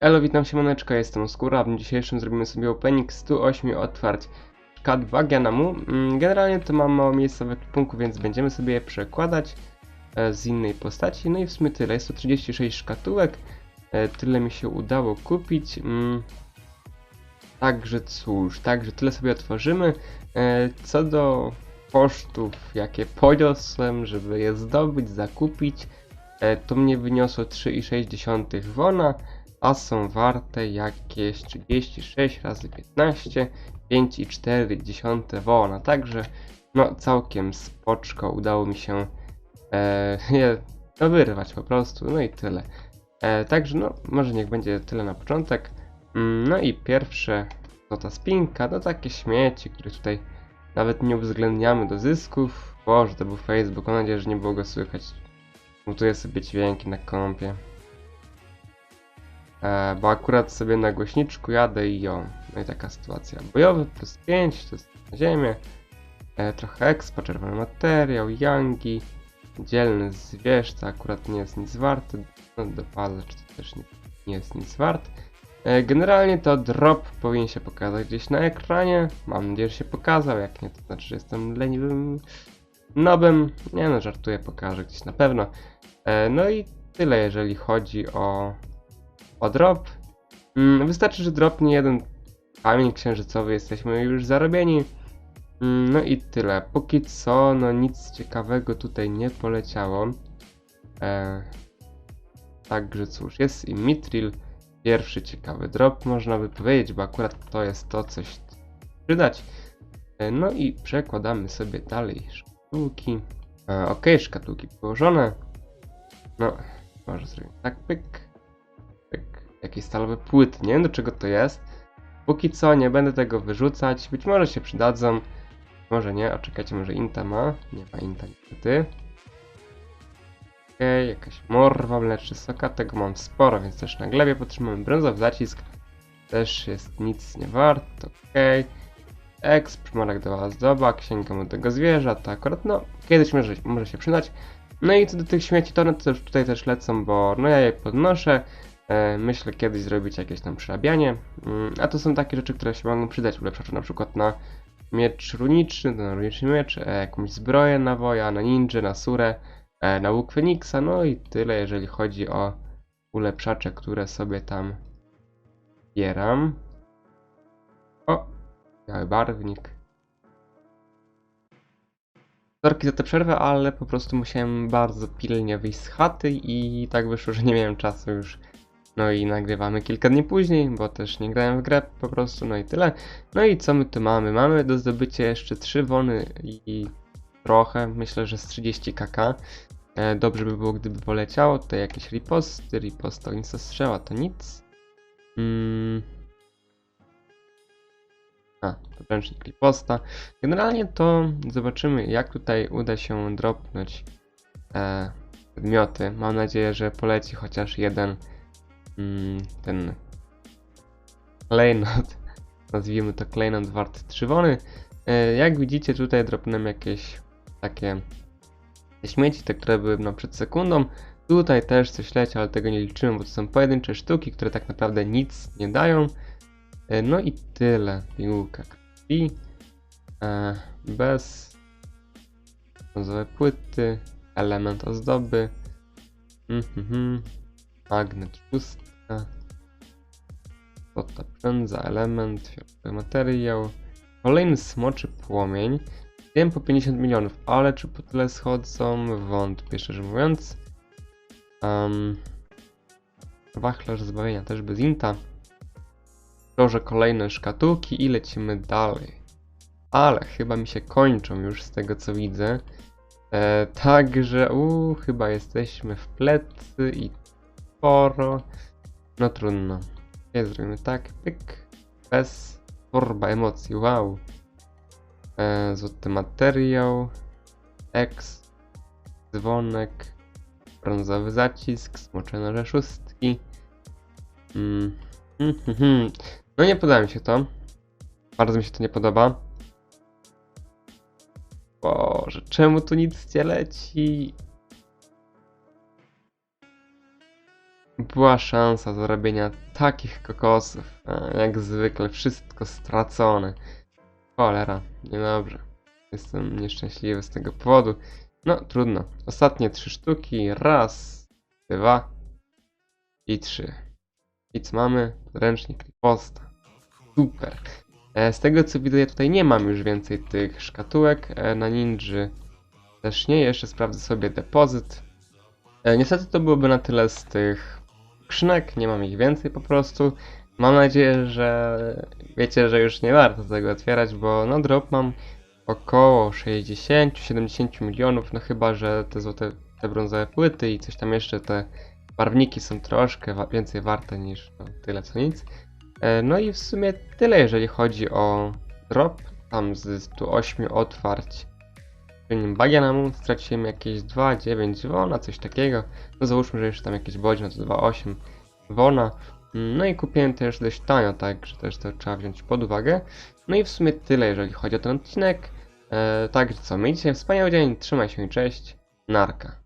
Elo, witam się Moneczka, jestem Skóra. W dniu dzisiejszym zrobimy sobie opening 108 otwarć szkat Bagianamu. Mm, Generalnie to mam mało miejsca w więc będziemy sobie je przekładać e, z innej postaci. No i w sumie tyle, jest to 36 szkatułek. E, Tyle mi się udało kupić. Mm, Także cóż, także tyle sobie otworzymy. E, Co do kosztów, jakie poniosłem, żeby je zdobyć, zakupić, to mnie wyniosło 3,6 wona a są warte jakieś 36 razy 15, 5,4 wona. Także no całkiem spoczko udało mi się e, je no, wyrwać po prostu, no i tyle. E, także no może niech będzie tyle na początek. Mm, no i pierwsze to ta spinka, to takie śmieci, które tutaj nawet nie uwzględniamy do zysków. Boże, to był Facebook, mam nadzieję, że nie było go słychać. Mutuję sobie dźwięki na kompie. E, bo akurat sobie na głośniczku jadę i ją. No i taka sytuacja. Bojowy plus 5, to jest na ziemię. E, trochę expo, czerwony materiał, yangi. Dzielny zwierz, to akurat nie jest nic warty. No dopalacz to też nie, nie jest nic wart. E, generalnie to drop powinien się pokazać gdzieś na ekranie. Mam nadzieję, że się pokazał. Jak nie, to znaczy, że jestem leniwym nobem. Nie no, żartuję, pokażę gdzieś na pewno. E, no i tyle, jeżeli chodzi o o drop. Mm, wystarczy, że dropnie jeden kamień księżycowy, jesteśmy już zarobieni. Mm, no i tyle. Póki co, no nic ciekawego tutaj nie poleciało. E, także cóż, jest i Mitril. Pierwszy ciekawy drop, można by powiedzieć, bo akurat to jest to, coś przydać. E, no i przekładamy sobie dalej szkatułki. E, ok, szkatułki położone. No, może zrobimy tak, pyk jakieś stalowe płyty. Nie wiem do czego to jest. Póki co nie będę tego wyrzucać. Być może się przydadzą. Może nie. A czekajcie, może Inta ma. Nie ma Inta niestety. Okej, okay, jakaś morwa, mleczy soka. Tego mam sporo, więc też na glebie potrzebujemy brązowy zacisk. Też jest nic nie wart. Okej. Okay. Exp, przymorek do zdoba, księga młodego zwierza. To akurat, no, kiedyś może, może się przydać. No i co do tych śmieci, to one też tutaj też lecą, bo no ja je podnoszę. E, myślę kiedyś zrobić jakieś tam przerabianie. Mm, a to są takie rzeczy, które się mogą przydać ulepszaczu na przykład na miecz runiczny, na runiczny miecz, e, jakąś zbroję na woja, na ninja, na surę, e, na łuk Feniksa, no i tyle jeżeli chodzi o ulepszacze, które sobie tam bieram. O, biały barwnik. Sorki za tę przerwę, ale po prostu musiałem bardzo pilnie wyjść z chaty i tak wyszło, że nie miałem czasu już no i nagrywamy kilka dni później, bo też nie grałem w grę po prostu, no i tyle. No i co my tu mamy? Mamy do zdobycia jeszcze 3 wony i trochę, myślę, że z 30 kk. E, dobrze by było, gdyby poleciało. Tutaj jakieś riposty, riposta insta strzała to nic. Mm. A, podręcznik riposta. Generalnie to zobaczymy, jak tutaj uda się dropnąć e, przedmioty. Mam nadzieję, że poleci chociaż jeden ten klejnot, nazwijmy to klejnot wart 3 wony. E, jak widzicie tutaj dropnę jakieś takie śmieci, te które były no, przed sekundą. Tutaj też coś leci, ale tego nie liczymy, bo to są pojedyncze sztuki, które tak naprawdę nic nie dają. E, no i tyle. Piłka krwi. E, bez brązowe płyty, element ozdoby. Mm. Magnet pusty. Złota pędza, element, materiał. Kolejny smoczy płomień. Wiem po 50 milionów, ale czy po tyle schodzą? Wątpię, szczerze mówiąc. Um, wachlarz zbawienia też bez inta. Proszę kolejne szkatułki i lecimy dalej. Ale chyba mi się kończą już z tego co widzę. E, także, u chyba jesteśmy w plecy i sporo. No trudno. Nie zrobimy tak, pyk. Bez torba emocji, wow. E, złoty materiał. X. Dzwonek. Brązowy zacisk. Mm. Mm, mm, mm. No nie podoba mi się to. Bardzo mi się to nie podoba. Boże, czemu tu nic nie leci? Była szansa zarobienia takich kokosów. A, jak zwykle, wszystko stracone. Cholera, niedobrze. Jestem nieszczęśliwy z tego powodu. No, trudno. Ostatnie trzy sztuki. Raz, dwa i trzy. I co mamy? Ręcznik riposta. Super. E, z tego co widzę, ja tutaj nie mam już więcej tych szkatułek. E, na ninży też nie. Jeszcze sprawdzę sobie depozyt. E, niestety to byłoby na tyle z tych skrzynek. Nie mam ich więcej po prostu. Mam nadzieję, że wiecie, że już nie warto tego otwierać, bo no drop mam około 60-70 milionów, no chyba, że te złote, te brązowe płyty i coś tam jeszcze, te barwniki są troszkę więcej warte niż no, tyle co nic. E, No i w sumie tyle, jeżeli chodzi o drop. Tam z 108 otwarć Bagianamu straciłem jakieś 2,9 wona, coś takiego. No załóżmy, że jeszcze tam jakieś bodzi, no to 2,8 wona. No i kupiłem też dość tanio, także też to trzeba wziąć pod uwagę. No i w sumie tyle, jeżeli chodzi o ten odcinek. E, także co, miejcie wspaniały dzień, trzymaj się i cześć. Narka.